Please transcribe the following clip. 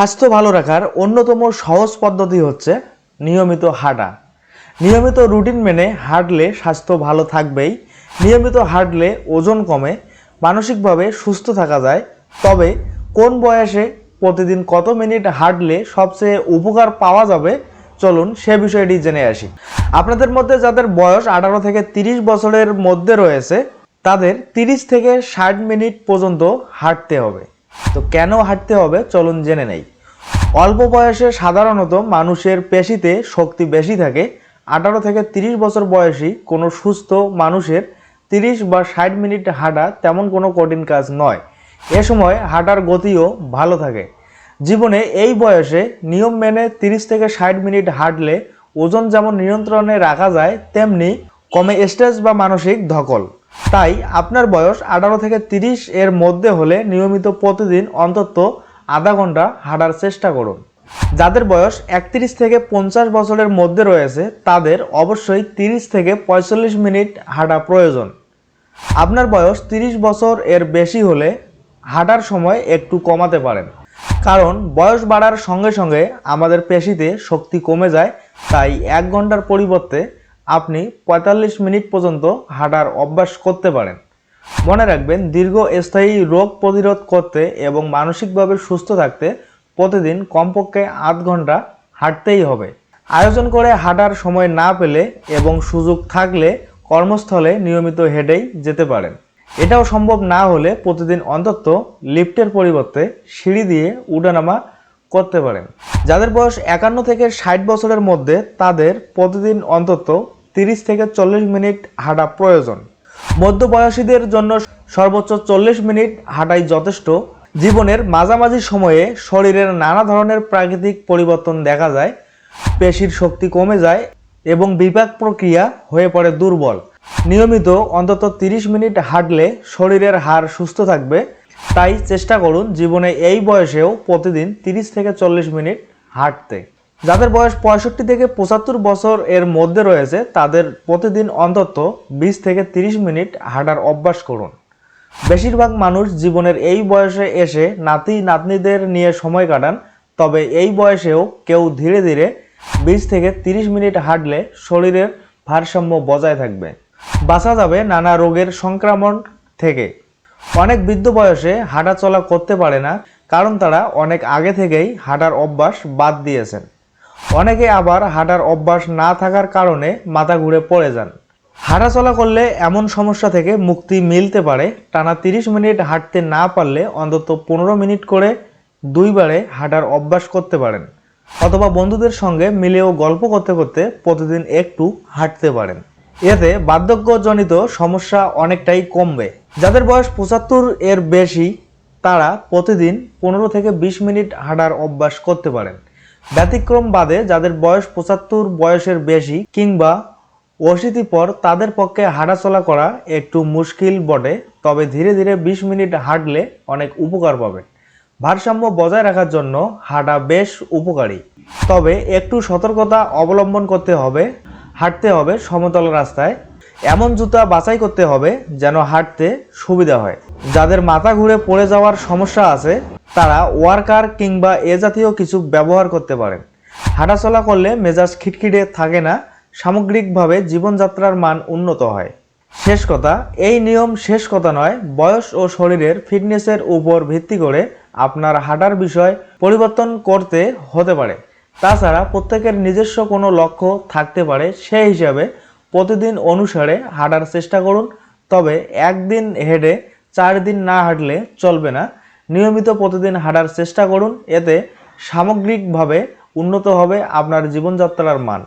স্বাস্থ্য ভালো রাখার অন্যতম সহজ পদ্ধতি হচ্ছে নিয়মিত হাঁটা। নিয়মিত রুটিন মেনে হাঁটলে স্বাস্থ্য ভালো থাকবেই। নিয়মিত হাঁটলে ওজন কমে, মানসিকভাবে সুস্থ থাকা যায়। তবে কোন বয়সে প্রতিদিন কত মিনিট হাঁটলে সবচেয়ে উপকার পাওয়া যাবে, চলুন সে বিষয়টি জেনে আসি। আপনাদের মধ্যে যাদের বয়স আঠারো থেকে তিরিশ বছরের মধ্যে রয়েছে, তাদের তিরিশ থেকে ষাট মিনিট পর্যন্ত হাঁটতে হবে। তো কেন হাঁটতে হবে চলুন জেনে নেই। অল্প বয়সে সাধারণত মানুষের পেশিতে শক্তি বেশি থাকে। আঠারো থেকে তিরিশ বছর বয়সী কোনো সুস্থ মানুষের তিরিশ বা ষাট মিনিট হাঁটা তেমন কোনো কঠিন কাজ নয়। এ সময় হাঁটার গতিও ভালো থাকে। জীবনে এই বয়সে নিয়ম মেনে তিরিশ থেকে ষাট মিনিট হাঁটলে ওজন যেমন নিয়ন্ত্রণে রাখা যায়, তেমনি কমে স্ট্রেস বা মানসিক ধকল। তাই আপনার বয়স আঠারো থেকে তিরিশ এর মধ্যে হলে নিয়মিত প্রতিদিন অন্তত আধা ঘণ্টা হাঁটার চেষ্টা করুন। যাদের বয়স একত্রিশ থেকে পঞ্চাশ বছরের মধ্যে রয়েছে, তাদের অবশ্যই তিরিশ থেকে পঁয়তাল্লিশ মিনিট হাঁটা প্রয়োজন। আপনার বয়স তিরিশ বছর এর বেশি হলে হাঁটার সময় একটু কমাতে পারেন। কারণ বয়স বাড়ার সঙ্গে সঙ্গে আমাদের পেশিতে শক্তি কমে যায়, তাই এক ঘণ্টার পরিবর্তে আপনি পঁয়তাল্লিশ মিনিট পর্যন্ত হাঁটার অভ্যাস করতে পারেন। মনে রাখবেন দীর্ঘস্থায়ী রোগ প্রতিরোধ করতে এবং মানসিকভাবে সুস্থ থাকতে প্রতিদিন কমপক্ষে আধ ঘণ্টা হাঁটতেই হবে। আয়োজন করে হাঁটার সময় না পেলে এবং সুযোগ থাকলে কর্মস্থলে নিয়মিত হেঁটেই যেতে পারেন। এটাও সম্ভব না হলে প্রতিদিন অন্তত লিফটের পরিবর্তে সিঁড়ি দিয়ে উঠানামা করতে পারেন। যাদের বয়স একান্ন থেকে ষাট বছরের মধ্যে তাদের প্রতিদিন অন্তত তিরিশ থেকে চল্লিশ মিনিট হাঁটা প্রয়োজন। মধ্যবয়সীদের জন্য সর্বোচ্চ চল্লিশ মিনিট হাঁটাই যথেষ্ট। জীবনের মাঝামাঝি সময়ে শরীরের নানা ধরনের প্রাকৃতিক পরিবর্তন দেখা যায়, পেশির শক্তি কমে যায় এবং বিপাক প্রক্রিয়া হয়ে পড়ে দুর্বল। নিয়মিত অন্তত তিরিশ মিনিট হাঁটলে শরীরের হার সুস্থ থাকবে। তাই চেষ্টা করুন জীবনে এই বয়সেও প্রতিদিন তিরিশ থেকে চল্লিশ মিনিট হাঁটতে। যাদের বয়স পঁয়ষট্টি থেকে পঁচাত্তর বছর এর মধ্যে রয়েছে, তাদের প্রতিদিন অন্তত বিশ থেকে তিরিশ মিনিট হাঁটার অভ্যাস করুন। বেশিরভাগ মানুষ জীবনের এই বয়সে এসে নাতি, নাতনিদের নিয়ে সময় কাটান, তবে এই বয়সেও কেউ ধীরে ধীরে বিশ থেকে তিরিশ মিনিট হাঁটলে শরীরের ভারসাম্য বজায় থাকবে। বাঁচা যাবে নানা রোগের সংক্রমণ থেকে। অনেক বৃদ্ধ বয়সে হাঁটা চলা করতে পারে না, কারণ তারা অনেক আগে থেকেই হাঁটার অভ্যাস বাদ দিয়েছেন। অনেকে আবার হাঁটার অভ্যাস না থাকার কারণে মাথা ঘুরে পড়ে যান। হাঁটা চলা করলে এমন সমস্যা থেকে মুক্তি মিলতে পারে। টানা তিরিশ মিনিট হাঁটতে না পারলে অন্তত পনেরো মিনিট করে দুইবারে হাঁটার অভ্যাস করতে পারেন। অথবা বন্ধুদের সঙ্গে মিলেও গল্প করতে করতে প্রতিদিন একটু হাঁটতে পারেন। এতে বার্ধক্যজনিত সমস্যা অনেকটাই কমবে। যাদের বয়স পঁচাত্তর এর বেশি, তারা প্রতিদিন পনেরো থেকে বিশ মিনিট হাঁটার অভ্যাস করতে পারেন। ব্যতিক্রম বাদে যাদের বয়স পঁচাত্তর বয়সের বেশি কিংবা অশীতি পর তাদের পক্ষে হাঁটাচলা করা একটু মুশকিল বটে, তবে ধীরে ধীরে বিশ মিনিট হাঁটলে অনেক উপকার পাবেন। ভারসাম্য বজায় রাখার জন্য হাঁটা বেশ উপকারী। তবে একটু সতর্কতা অবলম্বন করতে হবে, হাঁটতে হবে সমতল রাস্তায়। এমন জুতা বাছাই করতে হবে যেন হাঁটতে সুবিধা হয়। যাদের মাথা ঘুরে পড়ে যাওয়ার সমস্যা আছে তারা ওয়ার্কার কিংবা এ জাতীয় কিছু ব্যবহার করতে পারেন। হাঁটাচলা করলে মেজাজ খিটখিটে থাকে না, সামগ্রিকভাবে জীবনযাত্রার মান উন্নত হয়। শেষ কথা, এই নিয়ম শেষ কথা নয়, বয়স ও শরীরের ফিটনেসের উপর ভিত্তি করে আপনার হাঁটার বিষয় পরিবর্তন করতে হতে পারে। তাছাড়া প্রত্যেকের নিজস্ব কোনো লক্ষ্য থাকতে পারে, সেই হিসাবে প্রতিদিন অনুসারে হাঁটার চেষ্টা করুন। তবে একদিন হেঁটে চার দিন না হাঁটলে চলবে না নিয়মিত প্রতিদিন হাঁটার চেষ্টা করুন এতে সামগ্রিকভাবে উন্নত হবে আপনার জীবনযাত্রার মান।